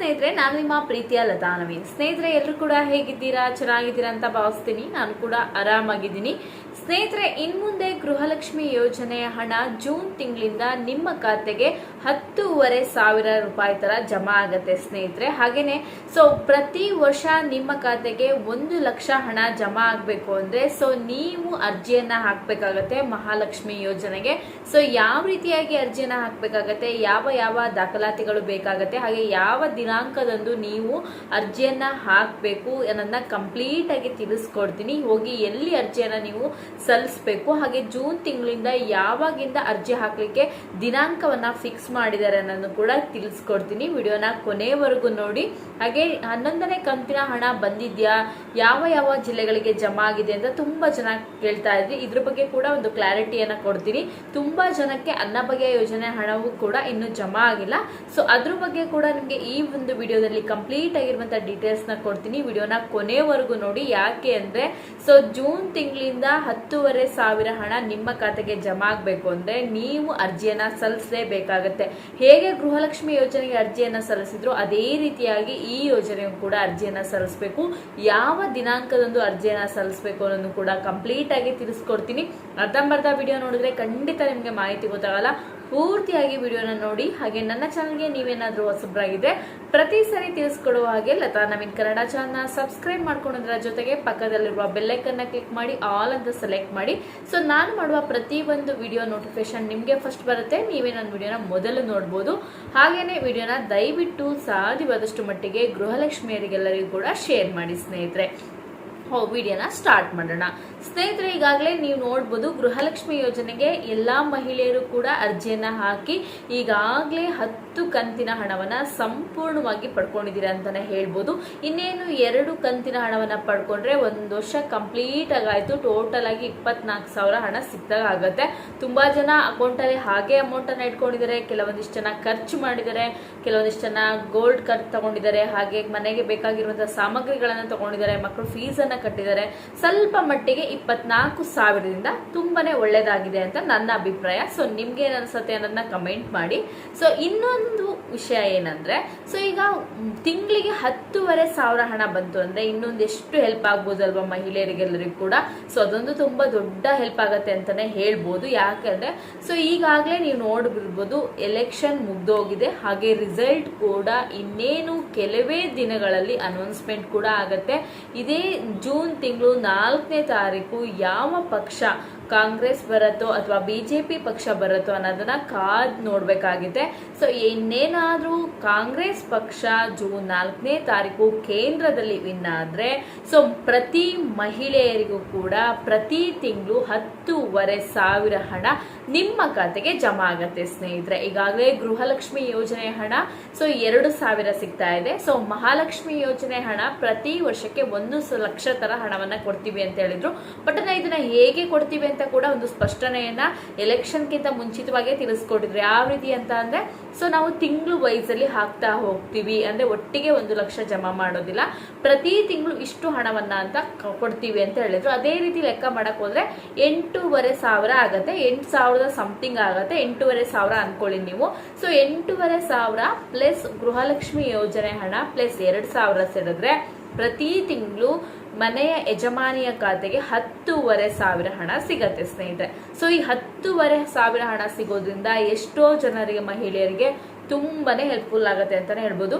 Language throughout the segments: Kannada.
ಸ್ನೇಹಿತರೆ, ನಾನು ನಿಮ್ಮ ಪ್ರೀತಿಯ ಲತಾ ನವೀನ್ ಸ್ನೇಹಿತರೆ, ಎಲ್ಲರೂ ಕೂಡ ಹೇಗಿದ್ದೀರಾ? ಚೆನ್ನಾಗಿದ್ದೀರಾ ಅಂತ ಭಾವಿಸ್ತೀನಿ. ನಾನು ಕೂಡ ಆರಾಮಾಗಿದ್ದೀನಿ. ಸ್ನೇಹಿತರೆ, ಇನ್ಮುಂದೆ ಗೃಹಲಕ್ಷ್ಮಿ ಯೋಜನೆಯ ಹಣ ಜೂನ್ ತಿಂಗಳಿಂದ ನಿಮ್ಮ ಖಾತೆಗೆ ಹತ್ತೂವರೆ ಸಾವಿರ ರೂಪಾಯಿ ತರ ಜಮಾ ಆಗತ್ತೆ ಸ್ನೇಹಿತರೆ. ಹಾಗೇನೆ ಸೊ ಪ್ರತಿ ವರ್ಷ ನಿಮ್ಮ ಖಾತೆಗೆ ಒಂದು ಲಕ್ಷ ಹಣ ಜಮಾ ಆಗಬೇಕು ಅಂದ್ರೆ ಸೊ ನೀವು ಅರ್ಜಿಯನ್ನ ಹಾಕ್ಬೇಕಾಗತ್ತೆ ಮಹಾಲಕ್ಷ್ಮಿ ಯೋಜನೆಗೆ. ಸೊ ಯಾವ ರೀತಿಯಾಗಿ ಅರ್ಜಿಯನ್ನ ಹಾಕ್ಬೇಕಾಗತ್ತೆ, ಯಾವ ಯಾವ ದಾಖಲಾತಿಗಳು ಬೇಕಾಗತ್ತೆ, ಹಾಗೆ ಯಾವ ದಿನಾಂಕದಂದು ನೀವು ಅರ್ಜಿಯನ್ನು ಹಾಕಬೇಕು, ಅನ್ನೋದನ್ನ ಕಂಪ್ಲೀಟಾಗಿ ತಿಳಿಸ್ಕೊಡ್ತೀನಿ. ಹೋಗಿ ಎಲ್ಲಿ ಅರ್ಜಿಯನ್ನು ನೀವು ಸಲ್ಲಿಸಬೇಕು, ಹಾಗೆ ಜೂನ್ ತಿಂಗಳಿಂದ ಯಾವಾಗಿಂದ ಅರ್ಜಿ ಹಾಕಲಿಕ್ಕೆ ದಿನಾಂಕವನ್ನು ಫಿಕ್ಸ್ ಮಾಡಿದ್ದಾರೆ ಅನ್ನೋದನ್ನು ಕೂಡ ತಿಳಿಸ್ಕೊಡ್ತೀನಿ. ವಿಡಿಯೋನ ಕೊನೆವರೆಗೂ ನೋಡಿ. ಹಾಗೆ ಹನ್ನೊಂದನೇ ಕಂತಿನ ಹಣ ಬಂದಿದೆಯಾ? ಯಾವ ಯಾವ ಜಿಲ್ಲೆಗಳಿಗೆ ಜಮಾ ಆಗಿದೆ ಅಂತ ತುಂಬ ಜನ ಕೇಳ್ತಾ ಇದ್ರಿ. ಇದ್ರ ಬಗ್ಗೆ ಕೂಡ ಒಂದು ಕ್ಲಾರಿಟಿಯನ್ನು ಕೊಡ್ತೀನಿ. ತುಂಬಾ ಜನಕ್ಕೆ ಅನ್ನಭಾಗ್ಯ ಯೋಜನೆ ಹಣವು ಕೂಡ ಇನ್ನು ಜಮಾ ಆಗಿಲ್ಲ. ಸೊ ಅದ್ರ ಬಗ್ಗೆ ಕೂಡ ನಿಮಗೆ ಈ ಒಂದು ವಿಡಿಯೋದಲ್ಲಿ ಕಂಪ್ಲೀಟ್ ಆಗಿರುವಂತ ಡೀಟೇಲ್ಸ್ನ ಕೊಡ್ತೀನಿ. ವಿಡಿಯೋನ ಕೊನೆವರೆಗೂ ನೋಡಿ. ಯಾಕೆ ಅಂದ್ರೆ ಸೊ ಜೂನ್ ತಿಂಗಳಿಂದ ಹತ್ತೂವರೆ ಸಾವಿರ ಹಣ ನಿಮ್ಮ ಖಾತೆಗೆ ಜಮಾ ಆಗ್ಬೇಕು ಅಂದ್ರೆ ನೀವು ಅರ್ಜಿಯನ್ನ ಸಲ್ಲಿಸಲೇಬೇಕಾಗತ್ತೆ. ಹೇಗೆ ಗೃಹಲಕ್ಷ್ಮಿ ಯೋಜನೆಗೆ ಅರ್ಜಿಯನ್ನ ಸಲ್ಲಿಸಿದ್ರು ಅದೇ ರೀತಿಯಾಗಿ ಈ ಯೋಜನೆಗೂ ಕೂಡ ಅರ್ಜಿಯನ್ನ ಸಲ್ಲಿಸಬೇಕು. ಯಾವ ದಿನಾಂಕದಂದು ಅರ್ಜಿಯನ್ನ ಸಲ್ಲಿಸಬೇಕು ಅನ್ನೋದು ಕೂಡ ಕಂಪ್ಲೀಟ್ ಆಗಿ ತಿಳಿಸ್ಕೊಡ್ತೀನಿ. ಅರ್ಧಂಬರ್ಧ ವಿಡಿಯೋ ನೋಡಿದ್ರೆ ಖಂಡಿತ ನಿಮಗೆ ಮಾಹಿತಿ ಗೊತ್ತಾಗಲ್ಲ. ಪೂರ್ತಿಯಾಗಿ ವಿಡಿಯೋನ ನೋಡಿ ಹಾಗೆ ನನ್ನ ಚಾನಲ್ಗೆ ನೀವೇನಾದರೂ ಹೊಸಬ್ರಾಗಿದ್ರೆ ಪ್ರತಿ ಸರಿ ತಿಳಿಸ್ಕೊಡುವ ಹಾಗೆ ಲತಾ ನವೀನ್ ಕನ್ನಡ ಚಾನಲ್ನ ಸಬ್ಸ್ಕ್ರೈಬ್ ಮಾಡ್ಕೊಳೋದ್ರ ಜೊತೆಗೆ ಪಕ್ಕದಲ್ಲಿರುವ ಬೆಲ್ಲೈಕನ್ನ ಕ್ಲಿಕ್ ಮಾಡಿ ಆಲ್ ಅಂತ ಸೆಲೆಕ್ಟ್ ಮಾಡಿ. ಸೊ ನಾನು ಮಾಡುವ ಪ್ರತಿ ಒಂದು ವಿಡಿಯೋ ನೋಟಿಫಿಕೇಶನ್ ನಿಮಗೆ ಫಸ್ಟ್ ಬರುತ್ತೆ. ನೀವೇ ನನ್ನ ವಿಡಿಯೋನ ಮೊದಲು ನೋಡ್ಬೋದು. ಹಾಗೆಯೇ ವಿಡಿಯೋನ ದಯವಿಟ್ಟು ಸಾಧ್ಯವಾದಷ್ಟು ಮಟ್ಟಿಗೆ ಗೃಹಲಕ್ಷ್ಮಿಯರಿಗೆಲ್ಲರಿಗೂ ಕೂಡ ಶೇರ್ ಮಾಡಿ ಸ್ನೇಹಿತರೆ. ವಿಡಿಯೋನ ಸ್ಟಾರ್ಟ್ ಮಾಡೋಣ. ಸ್ನೇಹಿತರೆ, ಈಗಾಗಲೇ ನೀವು ನೋಡ್ಬೋದು ಗೃಹಲಕ್ಷ್ಮಿ ಯೋಜನೆಗೆ ಎಲ್ಲಾ ಮಹಿಳೆಯರು ಕೂಡ ಅರ್ಜಿಯನ್ನ ಹಾಕಿ ಈಗಾಗಲೇ ಹತ್ತು ಕಂತಿನ ಹಣವನ್ನ ಸಂಪೂರ್ಣವಾಗಿ ಪಡ್ಕೊಂಡಿದ್ದೀರಾ ಅಂತಾನೆ ಹೇಳ್ಬೋದು. ಇನ್ನೇನು ಎರಡು ಕಂತಿನ ಹಣವನ್ನ ಪಡ್ಕೊಂಡ್ರೆ ಒಂದು ವರ್ಷ ಕಂಪ್ಲೀಟ್ ಆಗಾಯ್ತು. ಟೋಟಲ್ ಆಗಿ ಇಪ್ಪತ್ನಾಲ್ಕು ಸಾವಿರ ಹಣ ಸಿಕ್ಕಿದಾಗ ಆಗುತ್ತೆ. ತುಂಬಾ ಜನ ಅಕೌಂಟ್ ಅಲ್ಲಿ ಹಾಗೆ ಅಮೌಂಟನ್ನು ಇಟ್ಕೊಂಡಿದ್ದಾರೆ. ಕೆಲವೊಂದಿಷ್ಟು ಜನ ಖರ್ಚು ಮಾಡಿದ್ದಾರೆ. ಕೆಲವೊಂದಿಷ್ಟು ಜನ ಗೋಲ್ಡ್ ಕರ್ ತಗೊಂಡಿದ್ದಾರೆ. ಹಾಗೆ ಮನೆಗೆ ಬೇಕಾಗಿರುವಂತಹ ಸಾಮಗ್ರಿಗಳನ್ನ ತಗೊಂಡಿದ್ದಾರೆ. ಮಕ್ಕಳು ಫೀಸ್ ಅನ್ನ ಕಟ್ಟಿದ್ದಾರೆ. ಸ್ವಲ್ಪ ಮಟ್ಟಿಗೆ ಇಪ್ಪತ್ನಾಲ್ಕು ಸಾವಿರದಿಂದ ತುಂಬಾನೇ ಒಳ್ಳೇದಾಗಿದೆ ಅಂತ ನನ್ನ ಅಭಿಪ್ರಾಯ. ಸೊ ನಿಮ್ಗೆ ಏನ್ ಅನ್ಸುತ್ತೆ ಅನ್ನೋದನ್ನ ಕಮೆಂಟ್ ಮಾಡಿ. ಸೊ ಇನ್ನೊಂದು ವಿಷಯ ಏನಂದ್ರೆ ಸೊ ಈಗ ತಿಂಗಳಿಗೆ ಹತ್ತುವರೆ ಸಾವಿರ ಹಣ ಬಂತು ಅಂದ್ರೆ ಇನ್ನೊಂದೆಷ್ಟು ಹೆಲ್ಪ್ ಆಗ್ಬೋದಲ್ವಾ ಮಹಿಳೆಯರಿಗೆಲ್ಲರಿಗೂ ಕೂಡ? ಸೊ ಅದೊಂದು ತುಂಬಾ ದೊಡ್ಡ ಹೆಲ್ಪ್ ಆಗತ್ತೆ ಅಂತಾನೆ ಹೇಳ್ಬೋದು. ಯಾಕಂದ್ರೆ ಸೊ ಈಗಾಗಲೇ ನೀವು ನೋಡ್ಬಿರ್ಬೋದು ಎಲೆಕ್ಷನ್ ಮುಗ್ದೋಗಿದೆ. ಹಾಗೆ ರಿಸಲ್ಟ್ ಕೂಡ ಇನ್ನೇನು ಕೆಲವೇ ದಿನಗಳಲ್ಲಿ ಅನೌನ್ಸ್ಮೆಂಟ್ ಕೂಡ ಆಗತ್ತೆ. ಇದೇ ಜೂನ್ ತಿಂಗಳು ನಾಲ್ಕನೇ ತಾರೀಕು ಯಾವ ಪಕ್ಷ ಕಾಂಗ್ರೆಸ್ ಬರುತ್ತೋ ಅಥವಾ ಬಿ ಜೆ ಪಿ ಪಕ್ಷ ಬರುತ್ತೋ ಅನ್ನೋದನ್ನ ಕಾದ್ ನೋಡ್ಬೇಕಾಗಿದೆ ಸೊ ಇನ್ನೇನಾದ್ರೂ ಕಾಂಗ್ರೆಸ್ ಪಕ್ಷ ಜೂನ್ ನಾಲ್ಕನೇ ತಾರೀಕು ಕೇಂದ್ರದಲ್ಲಿ ವಿನ್ ಆದ್ರೆ ಸೊ ಪ್ರತಿ ಮಹಿಳೆಯರಿಗೂ ಕೂಡ ಪ್ರತಿ ತಿಂಗಳು ಹತ್ತೂವರೆ ಸಾವಿರ ಹಣ ನಿಮ್ಮ ಖಾತೆಗೆ ಜಮಾ ಆಗತ್ತೆ ಸ್ನೇಹಿತರೆ. ಈಗಾಗಲೇ ಗೃಹಲಕ್ಷ್ಮಿ ಯೋಜನೆ ಹಣ ಸೊ ಎರಡು ಸಾವಿರ ಸಿಗ್ತಾ ಇದೆ. ಸೊ ಮಹಾಲಕ್ಷ್ಮಿ ಯೋಜನೆ ಹಣ ಪ್ರತಿ ವರ್ಷಕ್ಕೆ ಒಂದು ಲಕ್ಷ ತರ ಹಣವನ್ನ ಕೊಡ್ತೀವಿ ಅಂತ ಹೇಳಿದ್ರು. ಬಟ್ ಇದನ್ನ ಹೇಗೆ ಕೊಡ್ತೀವಿ ಅಂತ ಕೂಡ ಒಂದು ಸ್ಪಷ್ಟನೆಯನ್ನ ಎಲೆಕ್ಷನ್ಗಿಂತ ಮುಂಚಿತವಾಗಿ ತಿಳಿಸ್ಕೊಟ್ಟಿದ್ರು. ಯಾವ ರೀತಿ ಅಂತ ಅಂದ್ರೆ, ಸೊ ನಾವು ತಿಂಗಳು ವೈಸ್ ಅಲ್ಲಿ ಹಾಕ್ತಾ ಹೋಗ್ತೀವಿ. ಅಂದ್ರೆ ಒಟ್ಟಿಗೆ ಒಂದು ಲಕ್ಷ ಜಮಾ ಮಾಡೋದಿಲ್ಲ. ಪ್ರತಿ ತಿಂಗಳು ಇಷ್ಟು ಹಣವನ್ನ ಅಂತ ಕೊಡ್ತೀವಿ ಅಂತ ಹೇಳಿದ್ರು. ಅದೇ ರೀತಿ ಲೆಕ್ಕ ಮಾಡಕ್ ಹೋದ್ರೆ ಎಂಟೂವರೆ ಸಾವಿರ ಆಗತ್ತೆ. ಎಂಟು ಸಾವಿರದ ಸಮಥಿಂಗ್ ಆಗತ್ತೆ. ಎಂಟೂವರೆ ಸಾವಿರ ಅನ್ಕೊಳ್ಳಿ ನೀವು. ಸೊ ಎಂಟೂವರೆ ಸಾವಿರ ಪ್ಲಸ್ ಗೃಹಲಕ್ಷ್ಮಿ ಯೋಜನೆ ಹಣ ಪ್ಲಸ್ ಎರಡ್ ಸಾವಿರ ಸೇರಿದ್ರೆ ಪ್ರತಿ ತಿಂಗಳು ಮನೆಯ ಯಜಮಾನಿಯ ಖಾತೆಗೆ ಹತ್ತೂವರೆ ಸಾವಿರ ಹಣ ಸಿಗತ್ತೆ ಸ್ನೇಹಿತರೆ. ಸೊ ಈ ಹತ್ತೂವರೆ ಸಾವಿರ ಹಣ ಸಿಗೋದ್ರಿಂದ ಎಷ್ಟೋ ಜನರಿಗೆ ಮಹಿಳೆಯರಿಗೆ ತುಂಬಾನೇ ಹೆಲ್ಪ್ಫುಲ್ ಆಗುತ್ತೆ ಅಂತಾನೆ ಹೇಳ್ಬೋದು.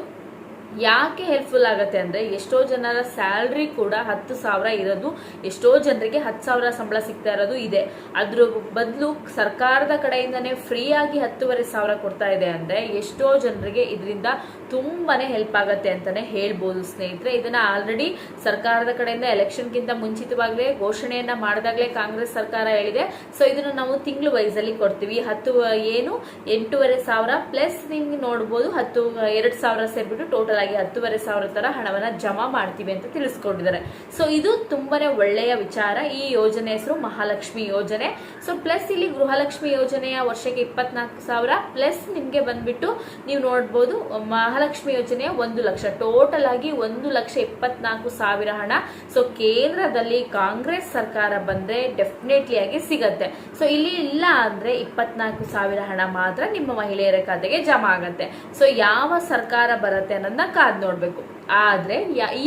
ಯಾಕೆ ಹೆಲ್ಪ್ಫುಲ್ ಆಗುತ್ತೆ ಅಂದ್ರೆ ಎಷ್ಟೋ ಜನರ ಸ್ಯಾಲ್ರಿ ಕೂಡ ಹತ್ತು ಸಾವಿರ ಇರೋದು, ಎಷ್ಟೋ ಜನರಿಗೆ ಹತ್ತು ಸಾವಿರ ಸಂಬಳ ಸಿಗ್ತಾ ಇರೋದು ಇದೆ. ಅದ್ರ ಬದಲು ಸರ್ಕಾರದ ಕಡೆಯಿಂದನೇ ಫ್ರೀಯಾಗಿ ಹತ್ತುವರೆ ಸಾವಿರ ಕೊಡ್ತಾ ಇದೆ ಅಂದ್ರೆ ಎಷ್ಟೋ ಜನರಿಗೆ ಇದರಿಂದ ತುಂಬಾನೇ ಹೆಲ್ಪ್ ಆಗುತ್ತೆ ಅಂತಾನೆ ಹೇಳ್ಬೋದು ಸ್ನೇಹಿತರೆ. ಇದನ್ನ ಆಲ್ರೆಡಿ ಸರ್ಕಾರದ ಕಡೆಯಿಂದ ಎಲೆಕ್ಷನ್ಗಿಂತ ಮುಂಚಿತವಾಗಲೇ ಘೋಷಣೆಯನ್ನ ಮಾಡಿದಾಗಲೇ ಕಾಂಗ್ರೆಸ್ ಸರ್ಕಾರ ಹೇಳಿದೆ. ಸೊ ಇದನ್ನ ನಾವು ತಿಂಗಳು ವೈಸ್ ಅಲ್ಲಿ ಕೊಡ್ತೀವಿ. ಹತ್ತು, ಏನು? ಎಂಟೂವರೆ ಸಾವಿರ ಪ್ಲಸ್ ನಿಮ್ಗೆ ನೋಡ್ಬೋದು, ಹತ್ತು, ಎರಡು ಸಾವಿರ ಸೇರ್ಬಿಟ್ಟು ಟೋಟಲ್ ಆಗಿ ಹತ್ತುವರೆ ಸಾವಿರ ಥರ ಹಣವನ್ನ ಜಮಾ ಮಾಡ್ತೀವಿ ಅಂತ ತಿಳಿಸ್ಕೊಂಡಿದ್ದಾರೆ. ಸೊ ಇದು ತುಂಬಾನೇ ಒಳ್ಳೆಯ ವಿಚಾರ. ಈ ಯೋಜನೆ ಹೆಸರು ಮಹಾಲಕ್ಷ್ಮಿ ಯೋಜನೆ. ಸೊ ಪ್ಲಸ್ ಇಲ್ಲಿ ಗೃಹಲಕ್ಷ್ಮಿ ಯೋಜನೆಯ ವರ್ಷಕ್ಕೆ ಇಪ್ಪತ್ನಾಲ್ಕು ಸಾವಿರ ಪ್ಲಸ್ ನಿಮಗೆ ಬಂದ್ಬಿಟ್ಟು ನೀವು ನೋಡ್ಬೋದು, ಮಹಾಲಕ್ಷ್ಮಿ ಯೋಜನೆಯ ಒಂದು ಲಕ್ಷ. ಟೋಟಲ್ ಆಗಿ ಒಂದು ಲಕ್ಷ ಇಪ್ಪತ್ನಾಲ್ಕು ಸಾವಿರ ಹಣ. ಸೊ ಕೇಂದ್ರದಲ್ಲಿ ಕಾಂಗ್ರೆಸ್ ಸರ್ಕಾರ ಬಂದ್ರೆ ಡೆಫಿನೆಟ್ಲಿ ಆಗಿ ಸಿಗತ್ತೆ. ಸೊ ಇಲ್ಲಿ ಇಲ್ಲ ಅಂದ್ರೆ ಇಪ್ಪತ್ನಾಲ್ಕು ಸಾವಿರ ಹಣ ಮಾತ್ರ ನಿಮ್ಮ ಮಹಿಳೆಯರ ಖಾತೆಗೆ ಜಮಾ ಆಗತ್ತೆ. ಸೊ ಯಾವ ಸರ್ಕಾರ ಬರುತ್ತೆ ಅನ್ನೋದನ್ನ ಕಾದ್ ನೋಡಬೇಕು. ಆದ್ರೆ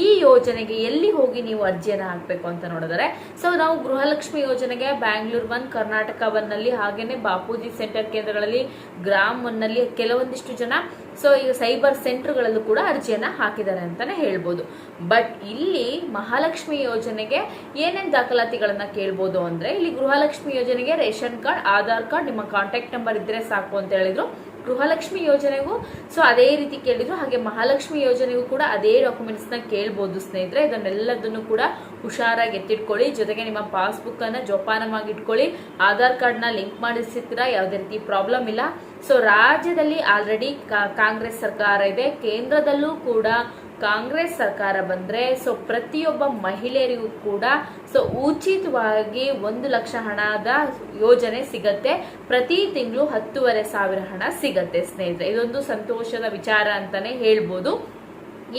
ಈ ಯೋಜನೆಗೆ ಎಲ್ಲಿ ಹೋಗಿ ನೀವು ಅರ್ಜಿಯನ್ನ ಹಾಕಬೇಕು ಅಂತ ನೋಡಿದರೆ, ಸೊ ನಾವು ಗೃಹಲಕ್ಷ್ಮಿ ಯೋಜನೆಗೆ ಬ್ಯಾಂಗ್ಳೂರ್ ಒನ್, ಕರ್ನಾಟಕ ಒನ್ನಲ್ಲಿ ಹಾಗೇನೆ ಬಾಪೂಜಿ ಸೆಂಟರ್ ಕೇಂದ್ರಗಳಲ್ಲಿ, ಗ್ರಾಮ್ ಒನ್ನಲ್ಲಿ ಕೆಲವೊಂದಿಷ್ಟು ಜನ, ಸೊ ಈಗ ಸೈಬರ್ ಸೆಂಟರ್ಗಳಲ್ಲೂ ಕೂಡ ಅರ್ಜಿಯನ್ನ ಹಾಕಿದ್ದಾರೆ ಅಂತಾನೆ ಹೇಳ್ಬೋದು. ಬಟ್ ಇಲ್ಲಿ ಮಹಾಲಕ್ಷ್ಮಿ ಯೋಜನೆಗೆ ಏನೇನ್ ದಾಖಲಾತಿಗಳನ್ನು ಕೇಳ್ಬೋದು ಅಂದ್ರೆ, ಇಲ್ಲಿ ಗೃಹಲಕ್ಷ್ಮಿ ಯೋಜನೆಗೆ ರೇಷನ್ ಕಾರ್ಡ್, ಆಧಾರ್ ಕಾರ್ಡ್, ನಿಮ್ಮ ಕಾಂಟ್ಯಾಕ್ಟ್ ನಂಬರ್ ಇದ್ದರೆ ಸಾಕು ಅಂತ ಹೇಳಿದ್ರು. ಗೃಹಲಕ್ಷ್ಮಿ ಯೋಜನೆಗೂ, ಸೊ ಅದೇ ರೀತಿ ಕೇಳಿದ್ರು, ಹಾಗೆ ಮಹಾಲಕ್ಷ್ಮಿ ಯೋಜನೆಗೂ ಕೂಡ ಅದೇ ಡಾಕ್ಯುಮೆಂಟ್ಸ್ನ ಕೇಳ್ಬೋದು ಸ್ನೇಹಿತರೆ. ಇದನ್ನೆಲ್ಲದನ್ನು ಕೂಡ ಹುಷಾರಾಗಿ ಎತ್ತಿಟ್ಕೊಳ್ಳಿ. ಜೊತೆಗೆ ನಿಮ್ಮ ಪಾಸ್ಬುಕ್ ಅನ್ನ ಜೋಪಾನವಾಗಿ ಇಟ್ಕೊಳ್ಳಿ. ಆಧಾರ್ ಕಾರ್ಡ್ನ ಲಿಂಕ್ ಮಾಡಿಸ್ತೀರಾ ಯಾವುದೇ ರೀತಿ ಪ್ರಾಬ್ಲಮ್ ಇಲ್ಲ. ಸೊ ರಾಜ್ಯದಲ್ಲಿ ಆಲ್ರೆಡಿ ಕಾಂಗ್ರೆಸ್ ಸರ್ಕಾರ ಇದೆ. ಕೇಂದ್ರದಲ್ಲೂ ಕೂಡ ಕಾಂಗ್ರೆಸ್ ಸರ್ಕಾರ ಬಂದ್ರೆ ಸೊ ಪ್ರತಿಯೊಬ್ಬ ಮಹಿಳೆಯರಿಗೂ ಕೂಡ ಸೊ ಉಚಿತವಾಗಿ ಒಂದು ಲಕ್ಷ ಹಣದ ಯೋಜನೆ ಸಿಗತ್ತೆ. ಪ್ರತಿ ತಿಂಗಳು ಹತ್ತೂವರೆ ಸಾವಿರ ಹಣ ಸಿಗತ್ತೆ ಸ್ನೇಹಿತರೆ. ಇದೊಂದು ಸಂತೋಷದ ವಿಚಾರ ಅಂತಾನೆ ಹೇಳ್ಬೋದು.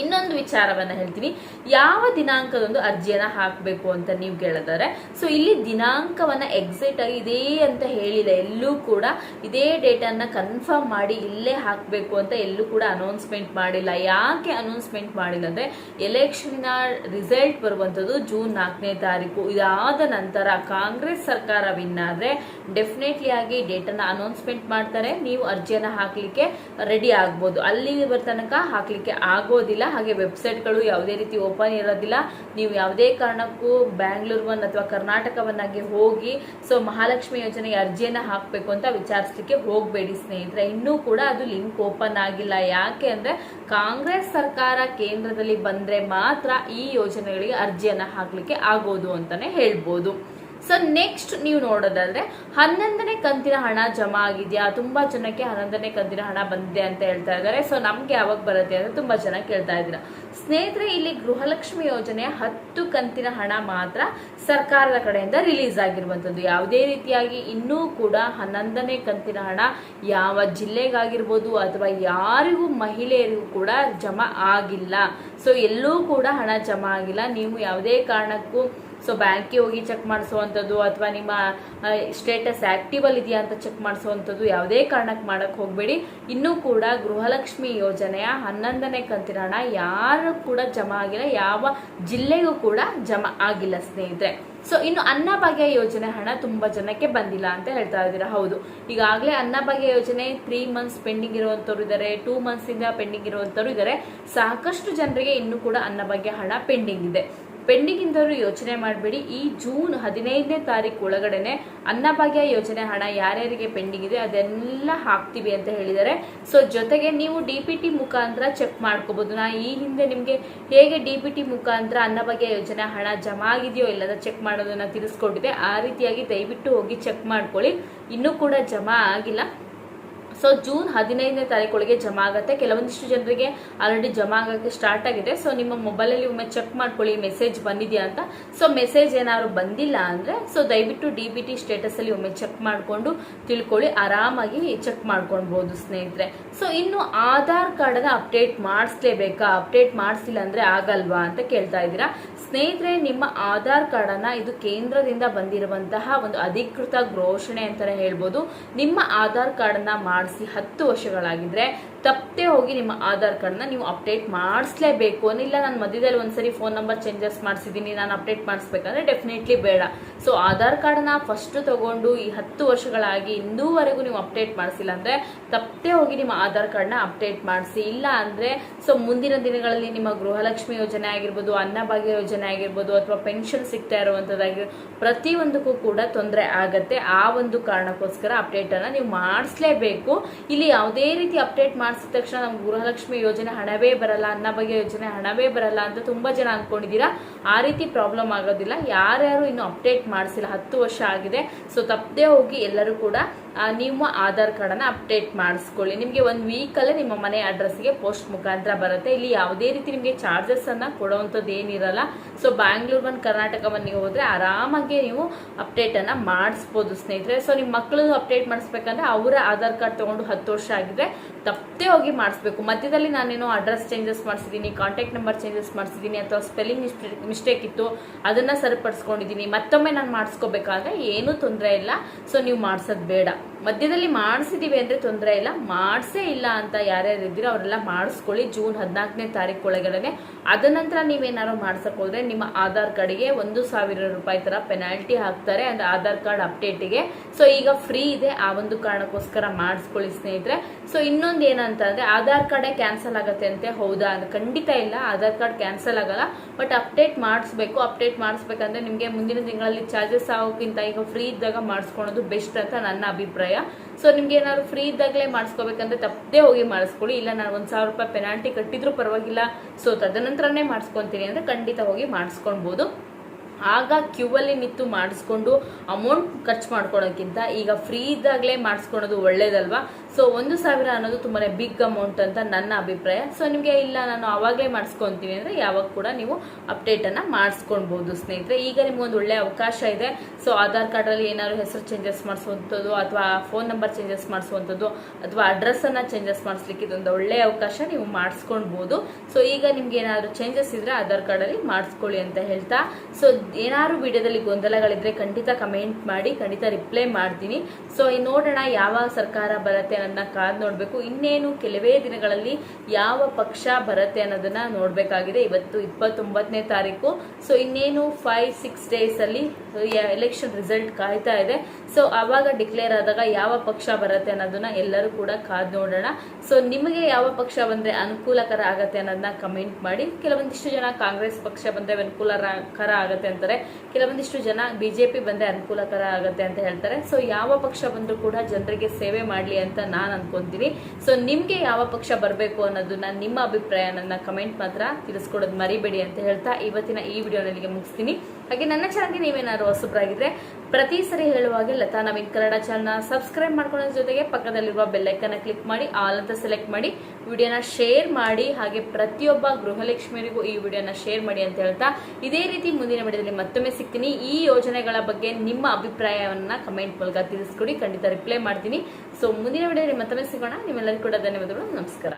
ಇನ್ನೊಂದು ವಿಚಾರವನ್ನ ಹೇಳ್ತೀನಿ. ಯಾವ ದಿನಾಂಕದೊಂದು ಅರ್ಜಿಯನ್ನ ಹಾಕಬೇಕು ಅಂತ ನೀವು ಕೇಳಿದರೆ, ಸೊ ಇಲ್ಲಿ ದಿನಾಂಕವನ್ನ ಎಕ್ಸೈಟ್ ಆಗಿ ಇದೇ ಅಂತ ಹೇಳಿದೆ ಎಲ್ಲೂ ಕೂಡ ಇದೇ ಡೇಟನ್ನ ಕನ್ಫರ್ಮ್ ಮಾಡಿ ಇಲ್ಲೇ ಹಾಕಬೇಕು ಅಂತ ಎಲ್ಲೂ ಕೂಡ ಅನೌನ್ಸ್ಮೆಂಟ್ ಮಾಡಿಲ್ಲ. ಯಾಕೆ ಅನೌನ್ಸ್ಮೆಂಟ್ ಮಾಡಿಲ್ಲ ಅಂದ್ರೆ ಎಲೆಕ್ಷನ್ ರಿಸಲ್ಟ್ ಬರುವಂತದ್ದು ಜೂನ್ ನಾಲ್ಕನೇ ತಾರೀಕು. ಇದಾದ ನಂತರ ಕಾಂಗ್ರೆಸ್ ಸರ್ಕಾರ ವಿನ್ ಆದ್ರೆ ಡೆಫಿನೆಟ್ಲಿ ಆಗಿ ಡೇಟ್ ಅನ್ನ ಅನೌನ್ಸ್ಮೆಂಟ್ ಮಾಡ್ತಾರೆ. ನೀವು ಅರ್ಜಿಯನ್ನ ಹಾಕ್ಲಿಕ್ಕೆ ರೆಡಿ ಆಗ್ಬೋದು. ಅಲ್ಲಿ ತನಕ ಹಾಕ್ಲಿಕ್ಕೆ ಆಗೋದಿಲ್ಲ. ಹಾಗೆ ವೆಬ್ಸೈಟ್ಗಳು ಯಾವುದೇ ರೀತಿ ಓಪನ್ ಇರೋದಿಲ್ಲ. ನೀವು ಯಾವುದೇ ಕಾರಣಕ್ಕೂ ಬ್ಯಾಂಗ್ಳೂರ್ವನ್ ಅಥವಾ ಕರ್ನಾಟಕವನ್ನಾಗಿ ಹೋಗಿ, ಸೊ ಮಹಾಲಕ್ಷ್ಮಿ ಯೋಜನೆಗೆ ಅರ್ಜಿಯನ್ನು ಹಾಕಬೇಕು ಅಂತ ವಿಚಾರಿಸ್ಲಿಕ್ಕೆ ಹೋಗಬೇಡಿ ಸ್ನೇಹಿತರೆ. ಇನ್ನೂ ಕೂಡ ಅದು ಲಿಂಕ್ ಓಪನ್ ಆಗಿಲ್ಲ. ಯಾಕೆ ಅಂದರೆ ಕಾಂಗ್ರೆಸ್ ಸರ್ಕಾರ ಕೇಂದ್ರದಲ್ಲಿ ಬಂದರೆ ಮಾತ್ರ ಈ ಯೋಜನೆಗಳಿಗೆ ಅರ್ಜಿಯನ್ನು ಹಾಕಲಿಕ್ಕೆ ಆಗೋದು ಅಂತಲೇ ಹೇಳ್ಬೋದು. ಸೊ ನೆಕ್ಸ್ಟ್ ನೀವು ನೋಡೋದಾದ್ರೆ, ಹನ್ನೊಂದನೇ ಕಂತಿನ ಹಣ ಜಮಾ ಆಗಿದೆಯಾ? ತುಂಬಾ ಜನಕ್ಕೆ ಹನ್ನೊಂದನೇ ಕಂತಿನ ಹಣ ಬಂದಿದೆ ಅಂತ ಹೇಳ್ತಾ ಇದ್ದಾರೆ. ಸೊ ನಮ್ಗೆ ಯಾವಾಗ ಬರುತ್ತೆ ಅಂತ ತುಂಬಾ ಜನ ಕೇಳ್ತಾ ಇದ್ದೀರಾ. ಸ್ನೇಹಿತರೆ, ಇಲ್ಲಿ ಗೃಹಲಕ್ಷ್ಮಿ ಯೋಜನೆ ಹತ್ತು ಕಂತಿನ ಹಣ ಮಾತ್ರ ಸರ್ಕಾರದ ಕಡೆಯಿಂದ ರಿಲೀಸ್ ಆಗಿರುವಂತದ್ದು ಯಾವುದೇ ರೀತಿಯಾಗಿ ಇನ್ನೂ ಕೂಡ ಹನ್ನೊಂದನೇ ಕಂತಿನ ಹಣ ಯಾವ ಜಿಲ್ಲೆಗಾಗಿರ್ಬೋದು ಅಥವಾ ಯಾರಿಗೂ ಮಹಿಳೆಯರಿಗೂ ಕೂಡ ಜಮಾ ಆಗಿಲ್ಲ. ಸೊ ಎಲ್ಲೂ ಕೂಡ ಹಣ ಜಮಾ ಆಗಿಲ್ಲ. ನೀವು ಯಾವುದೇ ಕಾರಣಕ್ಕೂ ಸೊ ಬ್ಯಾಂಕ್ಗೆ ಹೋಗಿ ಚೆಕ್ ಮಾಡಿಸುವಂಥದ್ದು ಅಥವಾ ನಿಮ್ಮ ಸ್ಟೇಟಸ್ ಆ್ಯಕ್ಟಿವಲ್ ಇದೆಯಾ ಅಂತ ಚೆಕ್ ಮಾಡಿಸುವಂಥದ್ದು ಯಾವುದೇ ಕಾರಣಕ್ಕೆ ಮಾಡೋಕ್ಕೆ ಹೋಗಬೇಡಿ. ಇನ್ನೂ ಕೂಡ ಗೃಹಲಕ್ಷ್ಮಿ ಯೋಜನೆಯ ಹನ್ನೊಂದನೇ ಕಂತಿನ ಹಣ ಯಾರು ಕೂಡ ಜಮಾ ಆಗಿಲ್ಲ, ಯಾವ ಜಿಲ್ಲೆಗೂ ಕೂಡ ಜಮಾ ಆಗಿಲ್ಲ ಸ್ನೇಹಿತರೆ. ಸೊ ಇನ್ನು ಅನ್ನಭಾಗ್ಯ ಯೋಜನೆ ಹಣ ತುಂಬ ಜನಕ್ಕೆ ಬಂದಿಲ್ಲ ಅಂತ ಹೇಳ್ತಾ ಇದ್ದೀರಾ. ಹೌದು. ಈಗಾಗಲೇ ಅನ್ನಭಾಗ್ಯ ಯೋಜನೆ ತ್ರೀ ಮಂತ್ಸ್ ಪೆಂಡಿಂಗ್ ಇರುವಂಥವ್ರು ಇದ್ದಾರೆ ಟೂ ಮಂತ್ಸಿಂದ ಪೆಂಡಿಂಗ್ ಇರುವಂಥವ್ರು ಇದ್ದಾರೆ. ಸಾಕಷ್ಟು ಜನರಿಗೆ ಇನ್ನೂ ಕೂಡ ಅನ್ನಭಾಗ್ಯ ಹಣ ಪೆಂಡಿಂಗ್ ಇದೆ. ಪೆಂಡಿಂಗ್ ಇಂದವರು ಯೋಚನೆ ಮಾಡಬೇಡಿ. ಈ ಜೂನ್ ಹದಿನೈದನೇ ತಾರೀಕು ಒಳಗಡೆನೆ ಅನ್ನಭಾಗ್ಯ ಯೋಜನೆ ಹಣ ಯಾರ್ಯಾರಿಗೆ ಪೆಂಡಿಂಗ್ ಇದೆ ಅದೆಲ್ಲ ಹಾಕ್ತೀವಿ ಅಂತ ಹೇಳಿದ್ದಾರೆ. ಸೊ ಜೊತೆಗೆ ನೀವು ಡಿ ಪಿ ಟಿ ಮುಖಾಂತರ ಚೆಕ್ ಮಾಡ್ಕೋಬಹುದು ನಾ ಈ ಹಿಂದೆ ನಿಮಗೆ ಹೇಗೆ ಡಿ ಪಿ ಟಿ ಮುಖಾಂತರ ಅನ್ನಭಾಗ್ಯ ಯೋಜನೆ ಹಣ ಜಮಾ ಆಗಿದೆಯೋ ಇಲ್ಲದ ಚೆಕ್ ಮಾಡೋದನ್ನು ತಿಳಿಸ್ಕೊಟ್ಟಿದೆ ಆ ರೀತಿಯಾಗಿ ದಯವಿಟ್ಟು ಹೋಗಿ ಚೆಕ್ ಮಾಡ್ಕೊಳ್ಳಿ. ಇನ್ನೂ ಕೂಡ ಜಮಾ ಆಗಿಲ್ಲ. ಸೊ ಜೂನ್ ಹದಿನೈದನೇ ತಾರೀಕೊಳಗೆ ಜಮಾ ಆಗುತ್ತೆ. ಕೆಲವೊಂದಿಷ್ಟು ಜನರಿಗೆ ಆಲ್ರೆಡಿ ಜಮಾ ಆಗೋಕ್ಕೆ ಸ್ಟಾರ್ಟ್ ಆಗಿದೆ. ಸೊ ನಿಮ್ಮ ಮೊಬೈಲಲ್ಲಿ ಒಮ್ಮೆ ಚೆಕ್ ಮಾಡ್ಕೊಳ್ಳಿ ಮೆಸೇಜ್ ಬಂದಿದೆಯಾ ಅಂತ. ಸೊ ಮೆಸೇಜ್ ಏನಾದ್ರು ಬಂದಿಲ್ಲ ಅಂದರೆ ಸೊ ದಯವಿಟ್ಟು ಡಿ ಬಿ ಟಿ ಸ್ಟೇಟಸಲ್ಲಿ ಒಮ್ಮೆ ಚೆಕ್ ಮಾಡಿಕೊಂಡು ತಿಳ್ಕೊಳ್ಳಿ. ಆರಾಮಾಗಿ ಚೆಕ್ ಮಾಡ್ಕೊಳ್ಬೋದು ಸ್ನೇಹಿತರೆ. ಸೊ ಇನ್ನು ಆಧಾರ್ ಕಾರ್ಡನ್ನು ಅಪ್ಡೇಟ್ ಮಾಡಿಸ್ಲೇಬೇಕಾ? ಅಪ್ಡೇಟ್ ಮಾಡಿಸಿಲ್ಲ ಅಂದರೆ ಆಗಲ್ವಾ ಅಂತ ಕೇಳ್ತಾ ಇದ್ದೀರಾ? ಸ್ನೇಹಿತರೆ, ನಿಮ್ಮ ಆಧಾರ್ ಕಾರ್ಡನ್ನು ಇದು ಕೇಂದ್ರದಿಂದ ಬಂದಿರುವಂತಹ ಒಂದು ಅಧಿಕೃತ ಘೋಷಣೆ ಅಂತಲೇ ಹೇಳ್ಬೋದು. ನಿಮ್ಮ ಆಧಾರ್ ಕಾರ್ಡನ್ನು ಅನ್ನ ಮಾಡಿಸಿ ಹತ್ತು ವರ್ಷಗಳಾಗಿದ್ರೆ ತಪ್ಪದೆ ಹೋಗಿ ನಿಮ್ಮ ಆಧಾರ್ ಕಾರ್ಡ್ನ ನೀವು ಅಪ್ಡೇಟ್ ಮಾಡಿಸ್ಲೇಬೇಕು. ಇಲ್ಲ ನಾನು ಮಧ್ಯದಲ್ಲಿ ಒಂದ್ಸರಿ ಫೋನ್ ನಂಬರ್ ಚೇಂಜಸ್ ಮಾಡಿಸಿದ್ದೀನಿ ನಾನು ಅಪ್ಡೇಟ್ ಮಾಡಿಸ್ಬೇಕಂದ್ರೆ ಡೆಫಿನೆಟ್ಲಿ ಬೇಡ. ಸೊ ಆಧಾರ್ ಕಾರ್ಡ್ನ ಫಸ್ಟ್ ತಗೊಂಡು ಈ ಹತ್ತು ವರ್ಷಗಳಾಗಿ ಇಂದೂವರೆಗೂ ನೀವು ಅಪ್ಡೇಟ್ ಮಾಡಿಸಿಲ್ಲ ಅಂದರೆ ತಪ್ಪದೆ ಹೋಗಿ ನಿಮ್ಮ ಆಧಾರ್ ಕಾರ್ಡ್ನ ಅಪ್ಡೇಟ್ ಮಾಡಿಸಿ. ಇಲ್ಲ ಅಂದರೆ ಸೊ ಮುಂದಿನ ದಿನಗಳಲ್ಲಿ ನಿಮ್ಮ ಗೃಹಲಕ್ಷ್ಮಿ ಯೋಜನೆ ಆಗಿರ್ಬೋದು ಅನ್ನಭಾಗ್ಯ ಯೋಜನೆ ಆಗಿರ್ಬೋದು, ಅಥವಾ ಪೆನ್ಷನ್ ಸಿಗ್ತಾ ಇರುವಂಥದ್ದಾಗಿರ್ಬೋದು ಪ್ರತಿಯೊಂದಕ್ಕೂ ಕೂಡ ತೊಂದರೆ ಆಗತ್ತೆ. ಆ ಒಂದು ಕಾರಣಕ್ಕೋಸ್ಕರ ಅಪ್ಡೇಟನ್ನು ನೀವು ಮಾಡಿಸ್ಲೇಬೇಕು. ಇಲ್ಲಿ ಯಾವುದೇ ರೀತಿ ಅಪ್ಡೇಟ್ ಮಾಡಿಸಿದ ತಕ್ಷಣ ನಮ್ಗೆ ಗೃಹಲಕ್ಷ್ಮಿ ಯೋಜನೆ ಹಣವೇ ಬರಲ್ಲ, ಅನ್ನ ಬಗ್ಗೆ ಯೋಜನೆ ಹಣವೇ ಬರಲ್ಲ ಅಂತ ತುಂಬಾ ಜನ ಅನ್ಕೊಂಡಿದೀರಾ ಆ ರೀತಿ ಪ್ರಾಬ್ಲಮ್ ಆಗೋದಿಲ್ಲ. ಯಾರ್ಯಾರು ಇನ್ನು ಅಪ್ಡೇಟ್ ಮಾಡಿಸಿಲ್ಲ, ಹತ್ತು ವರ್ಷ ಆಗಿದೆ. ಸೊ ತಪ್ಪದೇ ಹೋಗಿ ಎಲ್ಲರೂ ಕೂಡ ನಿಮ್ಮ ಆಧಾರ್ ಕಾರ್ಡನ್ನು ಅಪ್ಡೇಟ್ ಮಾಡಿಸ್ಕೊಳ್ಳಿ. ನಿಮಗೆ ಒಂದು ವೀಕಲ್ಲೇ ನಿಮ್ಮ ಮನೆ ಅಡ್ರೆಸ್ಗೆ ಪೋಸ್ಟ್ ಮುಖಾಂತರ ಬರುತ್ತೆ. ಇಲ್ಲಿ ಯಾವುದೇ ರೀತಿ ನಿಮಗೆ ಚಾರ್ಜಸನ್ನು ಕೊಡುವಂಥದ್ದು ಏನಿರಲ್ಲ. ಸೊ ಬ್ಯಾಂಗ್ಳೂರ್ ಬಂದು ಕರ್ನಾಟಕ ನೀವು ಹೋದ್ರೆ ಆರಾಮಾಗಿ ನೀವು ಅಪ್ಡೇಟ್ ಅನ್ನ ಮಾಡಿಸ್ಬೋದು ಸ್ನೇಹಿತರೆ. ಸೊ ನಿಮ್ಮ ಮಕ್ಕಳು ಅಪ್ಡೇಟ್ ಮಾಡಿಸ್ಬೇಕಂದ್ರೆ ಅವರ ಆಧಾರ್ ಕಾರ್ಡ್ ತೊಗೊಂಡು ಹತ್ತು ವರ್ಷ ಆಗಿದ್ರೆ ತಪ್ಪೇ ಹೋಗಿ ಮಾಡಿಸ್ಬೇಕು. ಮಧ್ಯದಲ್ಲಿ ನಾನೇನೋ ಅಡ್ರೆಸ್ ಚೇಂಜಸ್ ಮಾಡಿಸಿದ್ದೀನಿ ಕಾಂಟ್ಯಾಕ್ಟ್ ನಂಬರ್ ಚೇಂಜಸ್ ಮಾಡಿಸಿದ್ದೀನಿ ಅಥವಾ ಸ್ಪೆಲ್ಲಿಂಗ್ ಮಿಸ್ಟೇಕ್ ಇತ್ತು, ಅದನ್ನ ಸರಿಪಡಿಸ್ಕೊಂಡಿದ್ದೀನಿ ಮತ್ತೊಮ್ಮೆ ನಾನು ಮಾಡಿಸ್ಕೋಬೇಕಾದ್ರೆ ಏನೂ ತೊಂದರೆ ಇಲ್ಲ. ಸೊ ನೀವು ಮಾಡಿಸೋದು ಬೇಡ. ಮಧ್ಯದಲ್ಲಿ ಮಾಡಿಸಿದೀವಿ ಅಂದ್ರೆ ತೊಂದರೆ ಇಲ್ಲ. ಮಾಡಿಸೇ ಇಲ್ಲ ಅಂತ ಯಾರ್ಯಾರು ಇದ್ದೀರೋ ಅವರೆಲ್ಲ ಮಾಡಿಸ್ಕೊಳ್ಳಿ. ಜೂನ್ ಹದಿನಾಲ್ಕನೇ ತಾರೀಕು ಒಳಗಡೆ ಅದ ನಂತರ ನೀವೇನಾದ್ರು ಮಾಡ್ಸಕ್ ಹೋದ್ರೆ ನಿಮ್ಮ ಆಧಾರ್ ಕಾರ್ಡ್ಗೆ ಒಂದು ಸಾವಿರ ರೂಪಾಯಿ ತರ ಪೆನಾಲ್ಟಿ ಹಾಕ್ತಾರೆ ಅಂದ್ರೆ ಆಧಾರ್ ಕಾರ್ಡ್ ಅಪ್ಡೇಟಿಗೆ ಸೊ ಈಗ ಫ್ರೀ ಇದೆ. ಆ ಒಂದು ಕಾರಣಕ್ಕೋಸ್ಕರ ಮಾಡಿಸ್ಕೊಳ್ಳಿ ಸ್ನೇಹಿತರೆ. ಸೊ ಇನ್ನೊಂದು ಏನಂತ ಅಂದ್ರೆ ಆಧಾರ್ ಕಾರ್ಡೇ ಕ್ಯಾನ್ಸಲ್ ಆಗತ್ತೆ ಅಂತೆ. ಹೌದಾ? ಅಂದ್ರೆ ಖಂಡಿತ ಇಲ್ಲ. ಆಧಾರ್ ಕಾರ್ಡ್ ಕ್ಯಾನ್ಸಲ್ ಆಗಲ್ಲ. ಬಟ್ ಅಪ್ಡೇಟ್ ಮಾಡಿಸ್ಬೇಕು. ಅಪ್ಡೇಟ್ ಮಾಡಿಸ್ಬೇಕಂದ್ರೆ ನಿಮಗೆ ಮುಂದಿನ ತಿಂಗಳಲ್ಲಿ ಚಾರ್ಜಸ್ ಆಗೋಕ್ಕಿಂತ ಈಗ ಫ್ರೀ ಇದ್ದಾಗ ಮಾಡಿಸ್ಕೊಳೋದು ಬೆಸ್ಟ್ ಅಂತ ನನ್ನ ಅಭಿಪ್ರಾಯ. ಸೊ ನಿಮ್ಗೆ ಏನಾದ್ರು ಫ್ರೀ ಇದ್ದಾಗಲೇ ಮಾಡಿಸ್ಕೋಬೇಕಂದ್ರೆ ತಪ್ಪದೇ ಹೋಗಿ ಮಾಡಿಸ್ಕೊಳ್ಳಿ. ಇಲ್ಲ, ನಾನು ಒಂದು ಸಾವಿರ ರೂಪಾಯಿ ಪೆನಾಲ್ಟಿ ಕಟ್ಟಿದ್ರು ಪರವಾಗಿಲ್ಲ. ಸೊ ತದನಂತರನೇ ಮಾಡಿಸ್ಕೊತೀನಿ ಅಂದ್ರೆ ಖಂಡಿತ ಹೋಗಿ ಮಾಡಿಸ್ಕೊಳ್ಬೋದು. ಆಗ ಕ್ಯೂ ಅಲ್ಲಿ ನಿಂತು ಮಾಡಿಸ್ಕೊಂಡು ಅಮೌಂಟ್ ಖರ್ಚು ಮಾಡ್ಕೊಳೋಕ್ಕಿಂತ ಈಗ ಫ್ರೀ ಇದ್ದಾಗಲೇ ಮಾಡಿಸ್ಕೊಳೋದು ಒಳ್ಳೇದಲ್ವಾ? ಸೊ ಒಂದು ಸಾವಿರ ಅನ್ನೋದು ತುಂಬಾನೇ ಬಿಗ್ ಅಮೌಂಟ್ ಅಂತ ನನ್ನ ಅಭಿಪ್ರಾಯ. ಸೊ ನಿಮಗೆ ಇಲ್ಲ, ನಾನು ಅವಾಗಲೇ ಮಾಡಿಸ್ಕೊತೀನಿ ಅಂದ್ರೆ ಯಾವಾಗ ಕೂಡ ನೀವು ಅಪ್ಡೇಟ್ ಅನ್ನ ಮಾಡಿಸ್ಕೊಳ್ಬಹುದು ಸ್ನೇಹಿತರೆ. ಈಗ ನಿಮ್ಗೊಂದು ಒಳ್ಳೆ ಅವಕಾಶ ಇದೆ. ಸೊ ಆಧಾರ್ ಕಾರ್ಡ್ ಅಲ್ಲಿ ಏನಾದ್ರು ಹೆಸರು ಚೇಂಜಸ್ ಮಾಡಿಸುವಂಥದ್ದು ಅಥವಾ ಫೋನ್ ನಂಬರ್ ಚೇಂಜಸ್ ಮಾಡಿಸುವಂಥದ್ದು ಅಥವಾ ಅಡ್ರೆಸ್ ಅನ್ನ ಚೇಂಜಸ್ ಮಾಡಿಸ್ಲಿಕ್ಕೆ ಇದೊಂದು ಒಳ್ಳೆ ಅವಕಾಶ ನೀವು ಮಾಡಿಸ್ಕೊಳ್ಬಹುದು ಸೊ ಈಗ ನಿಮ್ಗೆ ಏನಾದರೂ ಚೇಂಜಸ್ ಇದ್ರೆ ಆಧಾರ್ ಕಾರ್ಡ್ ಅಲ್ಲಿ ಮಾಡಿಸ್ಕೊಳ್ಳಿ ಅಂತ ಹೇಳ್ತಾ. ಸೊ ಏನಾದ್ರು ವಿಡಿಯೋದಲ್ಲಿ ಗೊಂದಲಗಳಿದ್ರೆ ಖಂಡಿತ ಕಮೆಂಟ್ ಮಾಡಿ, ಖಂಡಿತ ರಿಪ್ಲೈ ಮಾಡ್ತೀನಿ. ಸೊ ನೋಡೋಣ ಯಾವ ಸರ್ಕಾರ ಬರುತ್ತೆ ಅನ್ನೋದನ್ನ ಕಾದು ನೋಡಬೇಕು. ಇನ್ನೇನು ಕೆಲವೇ ದಿನಗಳಲ್ಲಿ ಯಾವ ಪಕ್ಷ ಬರುತ್ತೆ ಅನ್ನೋದನ್ನ ನೋಡಬೇಕಾಗಿದೆ. ಇವತ್ತು ಇಪ್ಪತ್ತೊಂಬತ್ತನೇ ತಾರೀಕು. ಸೊ ಇನ್ನೇನು ಫೈವ್ ಸಿಕ್ಸ್ ಡೇಸ್ ಅಲ್ಲಿ ಎಲೆಕ್ಷನ್ ರಿಸಲ್ಟ್ ಕಾಯ್ತಾ ಇದೆ. ಸೊ ಆವಾಗ ಡಿಕ್ಲೇರ್ ಆದಾಗ ಯಾವ ಪಕ್ಷ ಬರುತ್ತೆ ಅನ್ನೋದನ್ನ ಎಲ್ಲರೂ ಕೂಡ ಕಾದು ನೋಡೋಣ. ಸೊ ನಿಮಗೆ ಯಾವ ಪಕ್ಷ ಬಂದ್ರೆ ಅನುಕೂಲಕರ ಆಗತ್ತೆ ಅನ್ನೋದನ್ನ ಕಮೆಂಟ್ ಮಾಡಿ. ಕೆಲವೊಂದಿಷ್ಟು ಜನ ಕಾಂಗ್ರೆಸ್ ಪಕ್ಷ ಬಂದ್ರೆ ಅನುಕೂಲಕರ ಆಗತ್ತೆ ಅಂತಾರೆ. ಕೆಲವೊಂದಿಷ್ಟು ಜನ ಬಿಜೆಪಿ ಬಂದರೆ ಅನುಕೂಲಕರ ಆಗತ್ತೆ ಅಂತ ಹೇಳ್ತಾರೆ. ಸೊ ಯಾವ ಪಕ್ಷ ಬಂದರೂ ಕೂಡ ಜನರಿಗೆ ಸೇವೆ ಮಾಡ್ಲಿ ಅಂತ ನಾನು ಅನ್ಕೊಂತೀನಿ. ಸೊ ನಿಮ್ಗೆ ಯಾವ ಪಕ್ಷ ಬರಬೇಕು ಅನ್ನೋದನ್ನ, ನಿಮ್ಮ ಅಭಿಪ್ರಾಯ ನನ್ನ ಕಮೆಂಟ್ ಮಾತ್ರ ತಿಳಿಸ್ಕೊಡೋದು ಮರಿಬೇಡಿ ಅಂತ ಹೇಳ್ತಾ ಇವತ್ತಿನ ಈ ವಿಡಿಯೋನಲ್ಲಿಗೆ ಮುಗಿಸ್ತೀನಿ. ಹಾಗೆ ನನ್ನ ಚಾನಲ್ಗೆ ನೀವೇನಾದ್ರು ಹೊಸಬ್ರಾಗಿದ್ರೆ, ಪ್ರತಿ ಸರಿ ಹೇಳುವಾಗೆ ಲತಾ ನವೀನ್ ಕನ್ನಡ ಚಾನಲ್ನ ಸಬ್ಸ್ಕ್ರೈಬ್ ಮಾಡ್ಕೊಳ್ಳೋದ್ರ ಜೊತೆಗೆ ಪಕ್ಕದಲ್ಲಿರುವ ಬೆಲ್ಲೈಕನ್ನ ಕ್ಲಿಕ್ ಮಾಡಿ ಆಲ್ ಅಂತ ಸೆಲೆಕ್ಟ್ ಮಾಡಿ ವಿಡಿಯೋನ ಶೇರ್ ಮಾಡಿ, ಹಾಗೆ ಪ್ರತಿಯೊಬ್ಬ ಗೃಹಲಕ್ಷ್ಮಿಯರಿಗೂ ಈ ವಿಡಿಯೋನ ಶೇರ್ ಮಾಡಿ ಅಂತ ಹೇಳ್ತಾ ಇದೇ ರೀತಿ ಮುಂದಿನ ವಿಡಿಯೋದಲ್ಲಿ ಮತ್ತೊಮ್ಮೆ ಸಿಗ್ತೀನಿ. ಈ ಯೋಜನೆಗಳ ಬಗ್ಗೆ ನಿಮ್ಮ ಅಭಿಪ್ರಾಯವನ್ನ ಕಮೆಂಟ್ ಮೂಲಕ ತಿಳಿಸ್ಕೊಡಿ. ಖಂಡಿತ ರಿಪ್ಲೈ ಮಾಡ್ತೀನಿ. ಸೊ ಮುಂದಿನ ವಿಡಿಯೋ ಮತ್ತೊಮ್ಮೆ ಸಿಗೋಣ. ನಿಮ್ಮೆಲ್ಲರಿಗೂ ಕೂಡ ಧನ್ಯವಾದಗಳು. ನಮಸ್ಕಾರ.